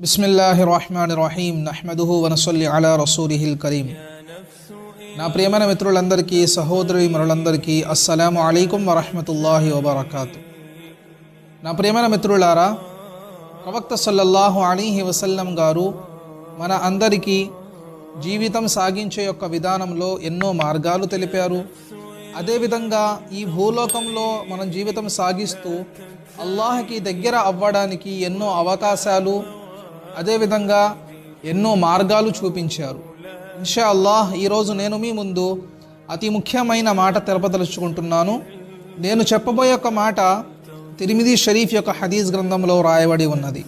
బిస్మిల్లాహి రహమాన్ రహీం నహ్మదుహు వనసల్లి అలా రసూలిహిల్ కరీం. నా ప్రియమైన మిత్రులందరికీ సహోదరి మరులందరికీ అస్సలాము అలైకుం వరహమతుల్లాహి వబర్కాతు. నా ప్రియమైన మిత్రులారా ప్రవక్త సల్లల్లాహు అలీహి వసల్లం గారు మన అందరికీ జీవితం సాగించే యొక్క విధానంలో ఎన్నో మార్గాలు తెలిపారు. అదేవిధంగా ఈ భూలోకంలో మనం జీవితం సాగిస్తూ అల్లాహకి దగ్గర అవ్వడానికి ఎన్నో అవకాశాలు అదేవిధంగా ఎన్నో మార్గాలు చూపించారు. ఇన్షా అల్లాహ్ ఈరోజు నేను మీ ముందు అతి ముఖ్యమైన మాట తెలపదలుచుకుంటున్నాను. నేను చెప్పబోయే ఒక మాట తిరిమిది షరీఫ్ యొక్క హదీస్ గ్రంథంలో రాయబడి ఉన్నది.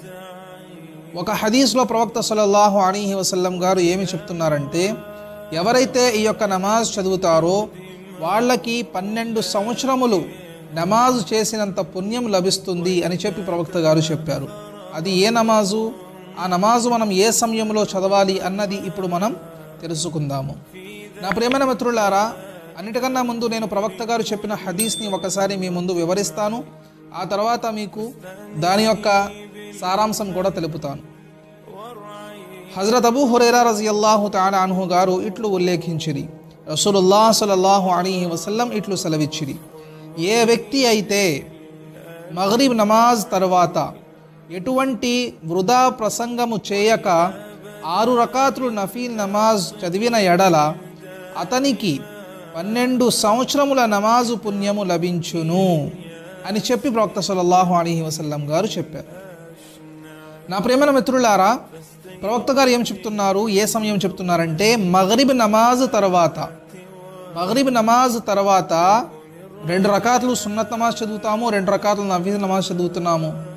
ఒక హదీస్లో ప్రవక్త సలల్లాహు అలీహి వసల్లం గారు ఏమి చెప్తున్నారంటే ఎవరైతే ఈ యొక్క నమాజ్ చదువుతారో వాళ్ళకి పన్నెండు సంవత్సరములు నమాజ్ చేసినంత పుణ్యం లభిస్తుంది అని చెప్పి ప్రవక్త గారు చెప్పారు. అది ఏ నమాజు? ఆ నమాజు మనం ఏ సమయంలో చదవాలి అన్నది ఇప్పుడు మనం తెలుసుకుందాము. నా ప్రేమైన మిత్రులారా అన్నిటికన్నా ముందు నేను ప్రవక్త గారు చెప్పిన హదీస్ని ఒకసారి మీ ముందు వివరిస్తాను. ఆ తర్వాత మీకు దాని యొక్క సారాంశం కూడా తెలుపుతాను. హజరత్ అబూ హురేరా రజియల్లాహు తాలా గారు ఇట్లు ఉల్లేఖించిరి. రసూలుల్లా సలల్లాహు అలీహి వసల్లం ఇట్లు సెలవిచ్చిరి. ఏ వ్యక్తి అయితే మగరీబ్ నమాజ్ తర్వాత ఎటువంటి వృధా ప్రసంగము చేయక ఆరు రకాతులు నఫీల్ నమాజ్ చదివిన ఎడల అతనికి పన్నెండు సంవత్సరముల నమాజు పుణ్యము లభించును అని చెప్పి ప్రవక్త సల్లల్లాహు అలీహి వసల్లం గారు చెప్పారు. నా ప్రేమన మిత్రులారా ప్రవక్త గారు ఏం చెప్తున్నారు ఏ సమయం చెప్తున్నారంటే మగరిబ్ నమాజ్ తర్వాత మగరిబ్ నమాజ్ తర్వాత రెండు రకాతులు సున్నత్ నమాజ్ చదువుతాము రెండు రకాతులు నఫీల్ నమాజ్ చదువుతున్నాము.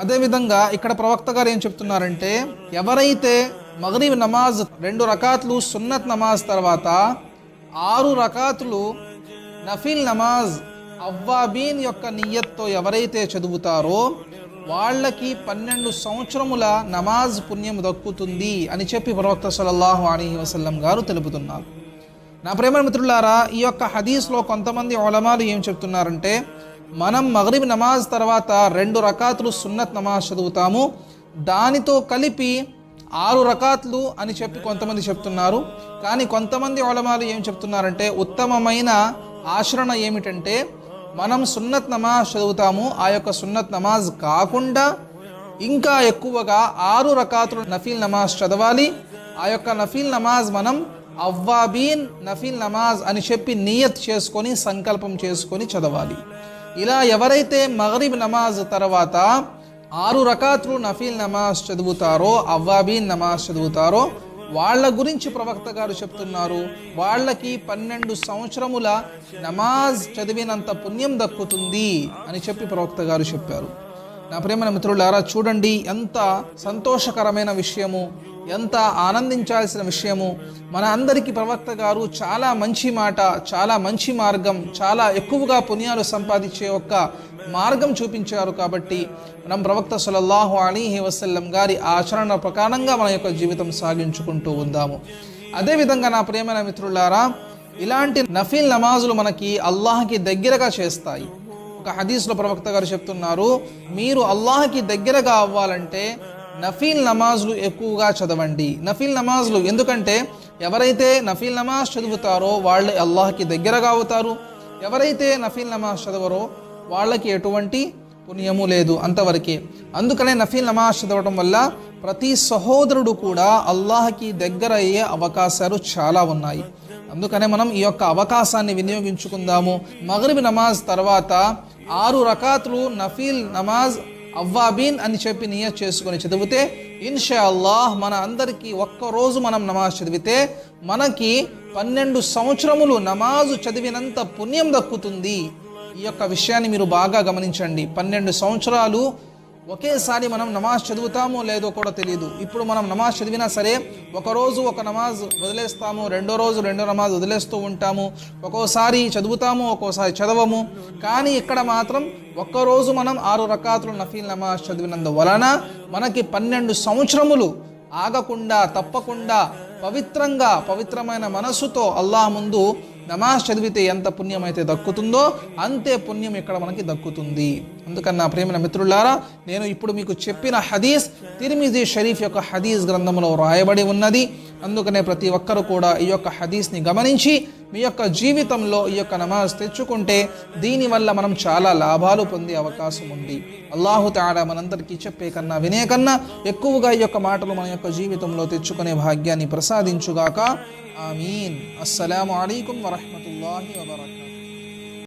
అదేవిధంగా ఇక్కడ ప్రవక్త గారు ఏం చెప్తున్నారంటే ఎవరైతే మగరీబ్ నమాజ్ రెండు రకాతులు సున్నత్ నమాజ్ తర్వాత ఆరు రకాతులు నఫీల్ నమాజ్ అవ్వాబీన్ యొక్క నియ్యత్తో ఎవరైతే చదువుతారో వాళ్ళకి పన్నెండు సంవత్సరముల నమాజ్ పుణ్యం దక్కుతుంది అని చెప్పి ప్రవక్త సలల్లాహు అలీ వసల్లం గారు తెలుపుతున్నారు. నా ప్రేమ మిత్రులారా ఈ యొక్క హదీస్లో కొంతమంది ఒలమాలు ఏం చెప్తున్నారంటే మనం మగరిబ్ నమాజ్ తర్వాత రెండు రకాతులు సున్నత్ నమాజ్ చదువుతాము. దానితో కలిపి ఆరు రకాతులు అని చెప్పి కొంతమంది చెప్తున్నారు. కానీ కొంతమంది ఒలమాలు ఏం చెప్తున్నారంటే ఉత్తమమైన ఆచరణ ఏమిటంటే మనం సున్నత్ నమాజ్ చదువుతాము. ఆ యొక్క సున్నత్ నమాజ్ కాకుండా ఇంకా ఎక్కువగా ఆరు రకాతులు నఫీల్ నమాజ్ చదవాలి. ఆ యొక్క నఫీల్ నమాజ్ మనం అవ్వాబీన్ నఫీల్ నమాజ్ అని చెప్పి నియత్ చేసుకొని సంకల్పం చేసుకొని చదవాలి. ఇలా ఎవరైతే మగరిబ్ నమాజ్ తర్వాత ఆరు రకాతులు నఫీల్ నమాజ్ చదువుతారో అవ్వాబీన్ నమాజ్ చదువుతారో వాళ్ళ గురించి ప్రవక్త గారు చెప్తున్నారు. వాళ్ళకి పన్నెండు సంవత్సరముల నమాజ్ చదివినంత పుణ్యం దక్కుతుంది అని చెప్పి ప్రవక్త గారు చెప్పారు. నా ప్రేమ మిత్రులారా చూడండి ఎంత సంతోషకరమైన విషయము ఎంత ఆనందించాల్సిన విషయము. మన అందరికీ ప్రవక్త గారు చాలా మంచి మాట చాలా మంచి మార్గం చాలా ఎక్కువగా పుణ్యాలు సంపాదించే ఒక మార్గం చూపించారు కాబట్టి మనం ప్రవక్త సులల్లాహు అలీహి వసల్లం గారి ఆచరణ ప్రకారంగా మన యొక్క జీవితం సాగించుకుంటూ ఉందాము. అదేవిధంగా నా ప్రేమైన మిత్రులారా ఇలాంటి నఫీల్ నమాజులు మనకి అల్లాహకి దగ్గరగా చేస్తాయి. ఒక హదీస్లో ప్రవక్త గారు చెప్తున్నారు మీరు అల్లాహకి దగ్గరగా అవ్వాలంటే నఫీల్ నమాజ్లు ఎక్కువగా చదవండి. నఫీల్ నమాజ్లు ఎందుకంటే ఎవరైతే నఫీల్ నమాజ్ చదువుతారో వాళ్ళు అల్లాహకి దగ్గరగా అవుతారు. ఎవరైతే నఫీల్ నమాజ్ చదవరో వాళ్ళకి ఎటువంటి పుణ్యము లేదు అంతవరకే. అందుకనే నఫీల్ నమాజ్ చదవడం వల్ల ప్రతి సహోదరుడు కూడా అల్లాహకి దగ్గర అయ్యే అవకాశాలు చాలా ఉన్నాయి. అందుకనే మనం ఈ యొక్క అవకాశాన్ని వినియోగించుకుందాము. మగరిబి నమాజ్ తర్వాత ఆరు రకాతులు నఫీల్ నమాజ్ అవ్వాబీన్ అని చెప్పి నియత్ చేసుకొని చదివితే ఇన్షా అల్లాహ్ మన అందరికీ ఒక్కరోజు మనం నమాజ్ చదివితే మనకి పన్నెండు సంవత్సరములు నమాజు చదివినంత పుణ్యం దక్కుతుంది. ఈ యొక్క విషయాన్ని మీరు బాగా గమనించండి. పన్నెండు సంవత్సరాలు ఒకేసారి మనం నమాజ్ చదువుతామో లేదో కూడా తెలియదు ఇప్పుడు మనం నమాజ్ చదివినా సరే ఒకరోజు ఒక నమాజ్ వదిలేస్తాము రెండో రోజు రెండో నమాజ్ వదిలేస్తూ ఉంటాము ఒక్కోసారి చదువుతాము ఒక్కోసారి చదవము. కానీ ఇక్కడ మాత్రం ఒక్కరోజు మనం ఆరు రకాతులు నఫీల్ నమాజ్ చదివినందువలన మనకి పన్నెండు సంవత్సరములు ఆగకుండా తప్పకుండా పవిత్రంగా పవిత్రమైన మనస్సుతో అల్లాహ్ ముందు నమాజ్ చదివితే ఎంత పుణ్యం అయితే దక్కుతుందో అంతే పుణ్యం ఇక్కడ మనకి దక్కుతుంది. అందుకని నా ప్రేమైన మిత్రులారా నేను ఇప్పుడు మీకు చెప్పిన హదీస్ తిరిమిజీ షరీఫ్ యొక్క హదీస్ గ్రంథంలో రాయబడి ఉన్నది. అందుకనే ప్రతి ఒక్కరు కూడా ఈ యొక్క హదీస్ని గమనించి మీ యొక్క జీవితంలో ఈ యొక్క నమాజ్ తెచ్చుకుంటే దీనివల్ల మనం చాలా లాభాలు పొందే అవకాశం ఉంది. అల్లాహు తాడా మనందరికీ చెప్పే కన్నా వినే కన్నా ఎక్కువగా ఈ యొక్క మాటలు మన యొక్క జీవితంలో తెచ్చుకునే భాగ్యాన్ని ప్రసాదించుగాక. ఆమీన్. అస్సలాము అలైకుం వరహమతుల్లాహి వబర్కాతుహు